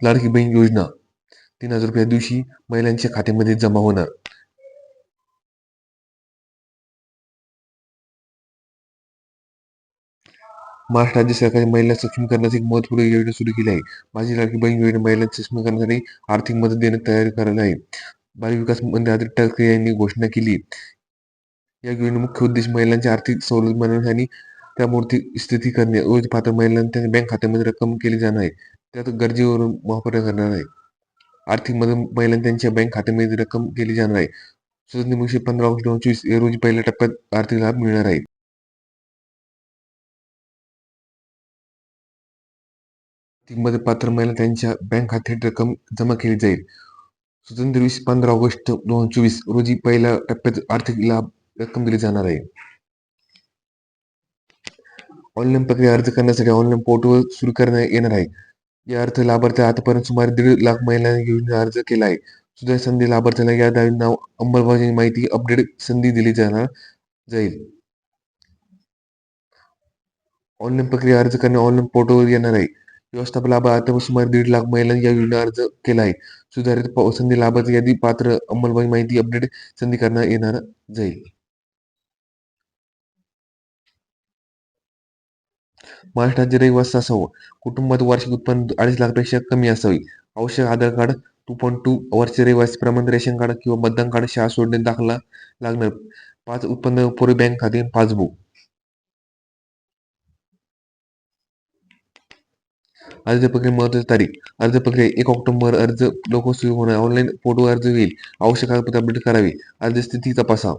लाडकी बहीण योजना. तीन हजार रुपया दिवशी महिलांच्या खात्यामध्ये जमा होणार. महाराष्ट्र राज्य सरकारने महिला सक्षमीकरणाची एक महत्त्वपूर्ण योजना सुरू केली आहे. माझी लाडकी बहीण योजना महिलांच्या सक्षमीकरणासाठी आर्थिक मदत देण्यात तयारी करायला आहे. बाल विकास मंत्री आदित्य ठाकरे यांनी घोषणा केली. या योजने मुख्य उद्देश महिलांची आर्थिक सवलत बनवणे आणि मूर्ती स्थिती करणे. रोज पात्र महिलांच्या त्यांच्या बँक खात्यामध्ये रक्कम केली जाणार आहे. त्यात गरजेवरून वापर करणार आहे. आर्थिक मदत महिलांना त्यांच्या बँक खात्यामध्ये रक्कम केली जाणार आहे. स्वतंत्र पंधरा ऑगस्ट दोन चोवीस या रोजी पहिल्या टप्प्यात आर्थिक लाभ मिळणार आहे. मदत पात्र महिला त्यांच्या बँक खात्यात रक्कम जमा केली जाईल. स्वतंत्र वीस पंधरा ऑगस्ट दोन हजार चोवीस रोजी पहिल्या टप्प्यात आर्थिक लाभ रक्कम दिली जाणार आहे. ऑनलाईन प्रक्रिया अर्ज करण्यासाठी ऑनलाईन पोर्टल सुरू करण्यात येणार आहे. या अर्थ लाभार्थी आतापर्यंत सुमारे दीड लाख महिलांनी घेऊन अर्ज केला आहे. सुद्धा संधी लाभार्थ्यांना या दावी नाव अंमलबजावणी माहिती अपडेट संधी दिली जाणार जाईल. ऑनलाईन प्रक्रिया अर्ज करणे ऑनलाईन पोर्टलवर येणार आहे. व्यवस्थापन लाभार्थी सुमारे दीड लाख महिलांनी या योजना अर्ज केला आहे. सुधारित संधी लाभार्थी यादी पात्र अंमलबजावणी माहिती अपडेट संधी करण्यात येणार जाईल. महाराष्ट्रात राज्य रहिवासी असावं. कुटुंबात वार्षिक उत्पन्न अडीच लाखपेक्षा कमी असावे. आवश्यक Aadhaar card two point two वर्ष रहिवासी प्रमाण रेशन कार्ड किंवा मतदान कार्ड शाळा सोडणे दाखला लागणार. पाच उत्पन्न पूर्वी बँक खाते पासबुक. अर्ज प्रक्रिया महत्वाची तारीख. अर्ज प्रक्रिया एक ऑक्टोबर अर्ज लोक सुरू होणार. ऑनलाईन फोटो अर्ज होईल. आवश्यक कागदपत्र अपडेट करावी. अर्ज स्थिती तपासा.